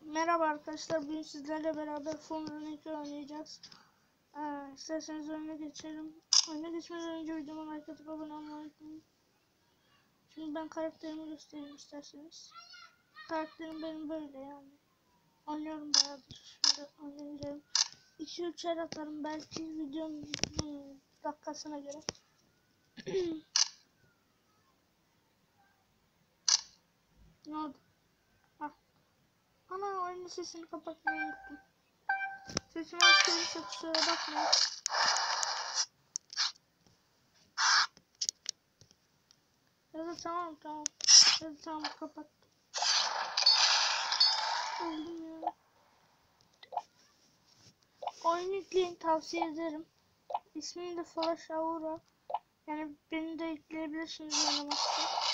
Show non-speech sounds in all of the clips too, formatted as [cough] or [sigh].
Merhaba arkadaşlar, bugün sizlerle beraber Formula 2 oynayacağız. Ee, isterseniz oyuna geçelim. Oyuna geçmeden önce videoma like atıp abone olmayı unutmayın. Şimdi ben karakterimi göstereyim isterseniz. Karakterim benim böyle yani. Oynuyorum bayağıdır. Şimdi oynayacağım. 2-3 el atarım belki videonun dakikasına göre. [clears throat] sesini kapatmayı unuttum. Sesimi açtığımsa kusura bakmayın. Ya da tamam tamam. Ya da tamam kapattım. Öldüm ya. Oyun yükleyin tavsiye ederim. İsmim de Flash Aura. Yani beni de ekleyebilirsiniz oynamak için. Hop.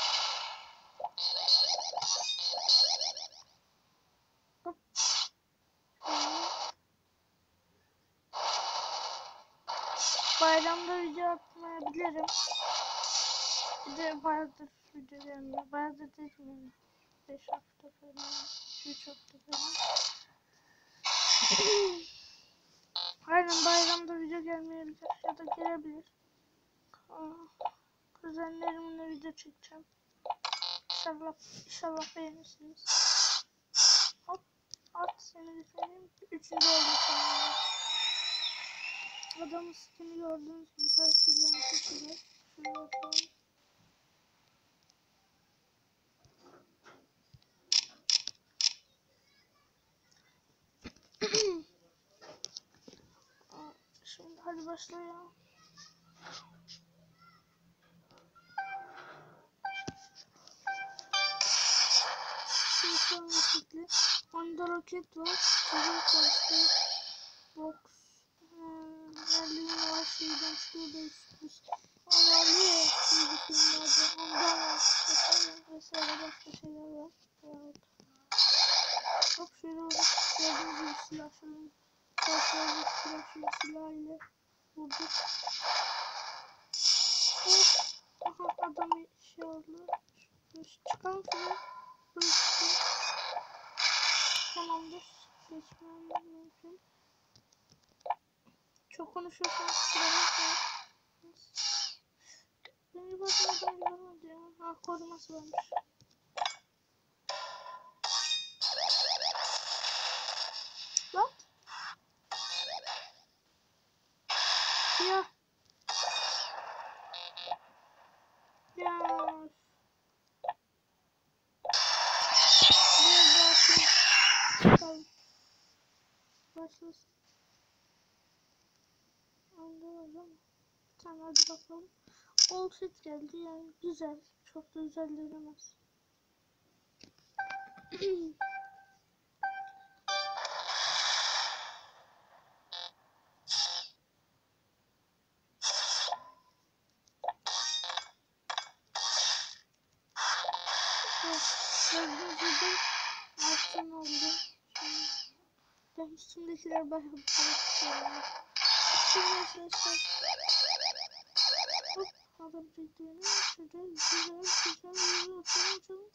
Bayramda video atmayabilirim. Bir de bayağıdır video gelmiyor. Bayağıdır değil 5 hafta falan. 3 hafta falan. Aynen bayramda video gelmeyebilir ya da gelebilir. Aa, Kuzenlerimle video çekeceğim. İnşallah, inşallah beğenirsiniz. At seni düşüneyim. Üçüncü oldum sanırım. Adamın skin'i gördüğünüz gibi karakterlerini seçiyor. Şuraya bakalım. Aa, Şimdi hadi başlayalım. Şimdi son. Onda roket var. Çocuk var işte. Box. Berlin var. Şeyden şurada sürpriz. Havalı ya. Şimdi filmlerde. Ondan var. Vesaire, başka şeyler var. Evet. Hop şöyle oldu. Gördüğünüz gibi silah şöyle. Başladık silah şöyle silah ile vurduk. Hop. Aha adam şey oldu. Şöyle çıkalım şöyle. Tamamdır. Geçmem mümkün. Çok konuşuyorsanız kusura bakmayın. Beni bakmadan görmedi ya. Ha koruması varmış. Başlasın. Anladım. Tamam hadi bakalım. All set geldi yani güzel. Çok da güzel denemez. Gördüğünüz [clears throat] gibi altın oldu. Şimdi ben üstümdekiler bayağı. Şimdi arkadaşlar. Hop adam çektiğini şurada güzel güzel güzel atalım canım.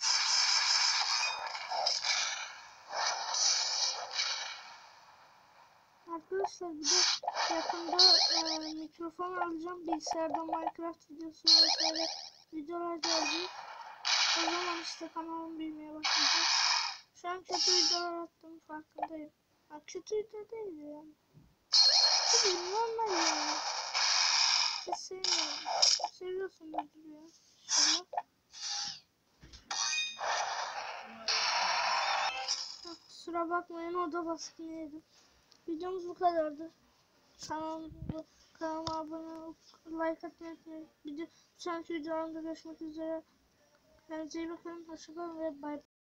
Arkadaşlar bir de yakında e, mikrofon alacağım. Bilgisayarda Minecraft videosu vesaire videolar gelecek. O zaman işte kanalım büyümeye başlayacak. Şu an kötü videolar attım farkındayım. Ha, kötü video değil yani. Tabii normal yani. Hiç sevmiyorum. Seviyorsunuzdur ya. İnşallah. Ha, kusura bakmayın o baskını yedim. Videomuz bu kadardı. Kanalıma, kanalıma abone olup like atmayı unutmayın. Video, sonraki videolarımda görüşmek üzere. Kendinize iyi bakın. Hoşçakalın ve bay bay.